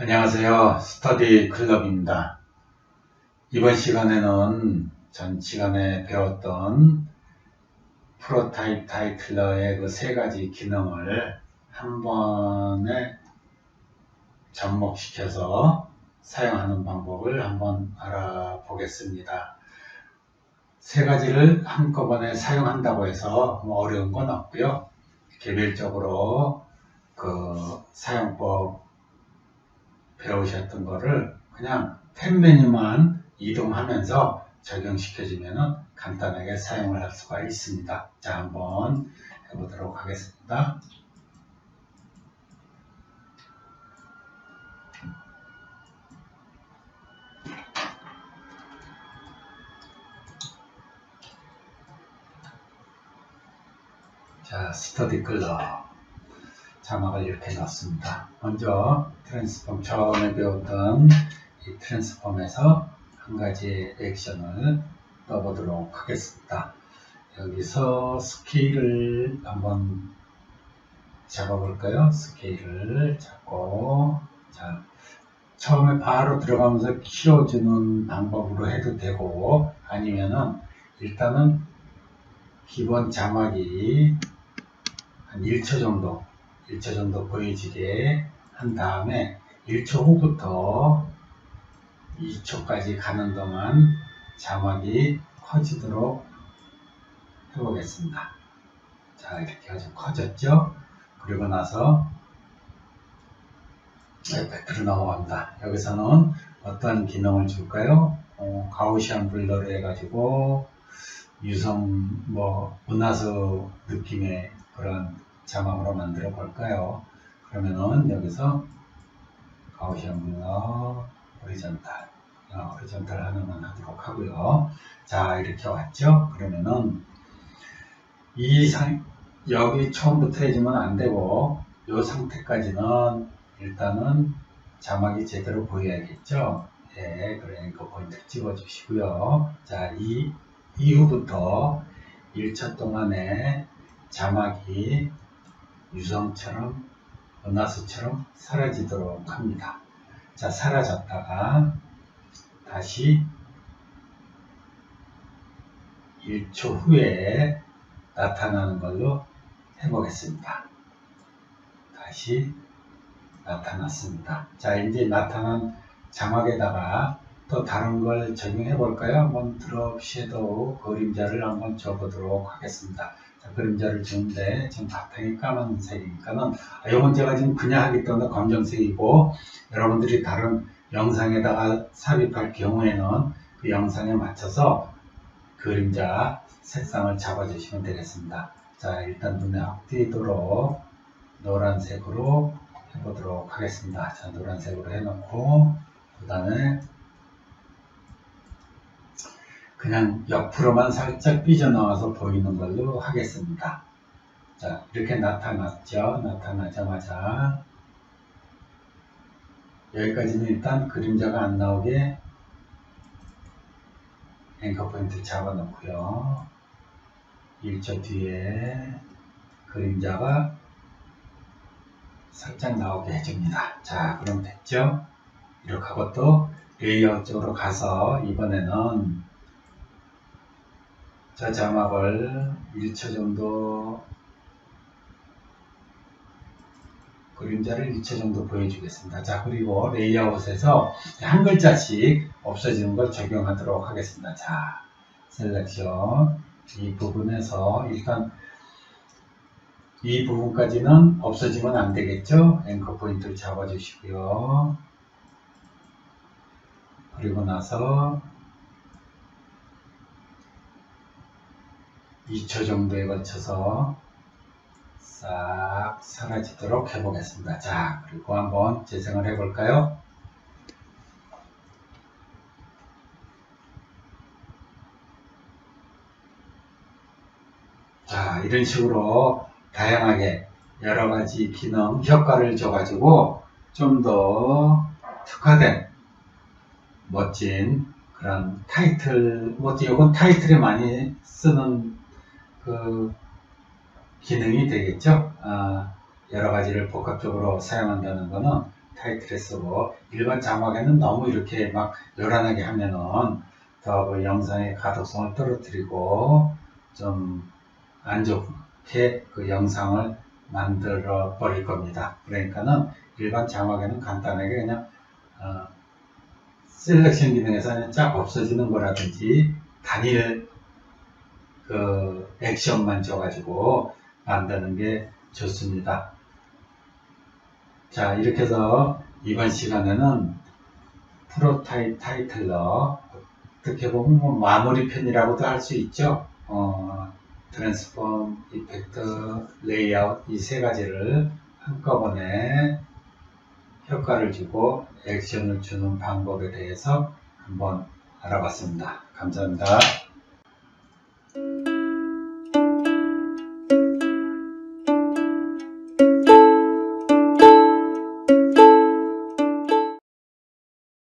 안녕하세요. 스터디 클럽입니다. 이번 시간에는 전 시간에 배웠던 프로타입 타이틀러의 그 세 가지 기능을 한 번에 접목시켜서 사용하는 방법을 한번 알아보겠습니다. 세 가지를 한꺼번에 사용한다고 해서 뭐 어려운 건 없고요. 개별적으로 그 사용법 배우셨던 거를 그냥 탭 메뉴만 이동하면서 적용시켜주면 간단하게 사용을 할 수가 있습니다. 자, 한번 해보도록 하겠습니다. 자, 스터디 클럽. 자막을 이렇게 넣습니다. 먼저 트랜스폼 처음에 배웠던 이 트랜스폼에서 한 가지 액션을 떠보도록 하겠습니다. 여기서 스케일을 한번 잡아볼까요? 스케일을 잡고 자 처음에 바로 들어가면서 키워주는 방법으로 해도 되고 아니면은 일단은 기본 자막이 한 1초 정도 1초 정도 보여지게 한 다음에 1초 후부터 2초까지 가는 동안 자막이 커지도록 해보겠습니다. 자, 이렇게 아주 커졌죠? 그리고 나서 에펙트로 넘어갑니다. 여기서는 어떤 기능을 줄까요? 어, 가우시안 블러를 해가지고 유성, 뭐, 은하수 느낌의 그런 자막으로 만들어 볼까요? 그러면은 여기서 가우시안 블러 호리전탈 어, 호리전탈 하나만 하도록 하고요. 자 이렇게 왔죠? 그러면은 이 상, 여기 처음부터 해주면 안 되고 이 상태까지는 일단은 자막이 제대로 보여야겠죠? 예, 그러니까 포인트 찍어 주시고요. 자, 이 이후부터 1차 동안에 자막이 유성처럼 은하수처럼 사라지도록 합니다. 자, 사라졌다가 다시 1초 후에 나타나는 걸로 해보겠습니다. 다시 나타났습니다. 자, 이제 나타난 자막에다가 또 다른 걸 적용해 볼까요? 한번 드롭 섀도우 그림자를 한번 줘보도록 하겠습니다. 자, 그림자를 주는데 지금 바탕이 까만색이니까는 아, 이건 제가 지금 그냥 하기 때문에 검정색이고 여러분들이 다른 영상에다가 삽입할 경우에는 그 영상에 맞춰서 그림자 색상을 잡아주시면 되겠습니다. 자, 일단 눈에 확 띄도록 노란색으로 해보도록 하겠습니다. 자, 노란색으로 해놓고 그 다음에 그냥 옆으로만 살짝 삐져나와서 보이는 걸로 하겠습니다. 자, 이렇게 나타났죠. 나타나자마자 여기까지는 일단 그림자가 안 나오게 앵커 포인트 잡아놓고요. 1초 뒤에 그림자가 살짝 나오게 해줍니다. 자, 그럼 됐죠? 이렇게 하고 또 레이아웃 쪽으로 가서 이번에는 저 자막을 1초 정도 그림자를 1초 정도 보여주겠습니다. 자, 그리고 레이아웃에서 한 글자씩 없어지는 걸 적용하도록 하겠습니다. 자, 셀렉션. 이 부분에서 일단 이 부분까지는 없어지면 안 되겠죠? 앵커 포인트를 잡아주시고요. 그리고 나서 2초 정도에 걸쳐서 싹 사라지도록 해보겠습니다. 자, 그리고 한번 재생을 해볼까요? 자, 이런 식으로 다양하게 여러 가지 기능, 효과를 줘가지고 좀 더 특화된 멋진 그런 타이틀, 뭐, 이건 타이틀에 많이 쓰는 그 기능이 되겠죠. 아, 여러 가지를 복합적으로 사용한다는 것은 타이틀에 쓰고 일반 자막에는 너무 이렇게 막 요란하게 하면은 더그 영상의 가독성을 떨어뜨리고 좀 안 좋게 그 영상을 만들어 버릴 겁니다. 그러니까는 일반 자막에는 간단하게 그냥 어, 셀렉션 기능에서 그냥 쫙 없어지는 거라든지 단일 그 액션만 줘가지고 만드는 게 좋습니다. 자 이렇게 해서 이번 시간에는 프로타입 타이틀러 어떻게 보면 뭐 마무리 편이라고도 할 수 있죠. 어, 트랜스폼, 이펙트, 레이아웃 이 세 가지를 한꺼번에 효과를 주고 액션을 주는 방법에 대해서 한번 알아봤습니다. 감사합니다.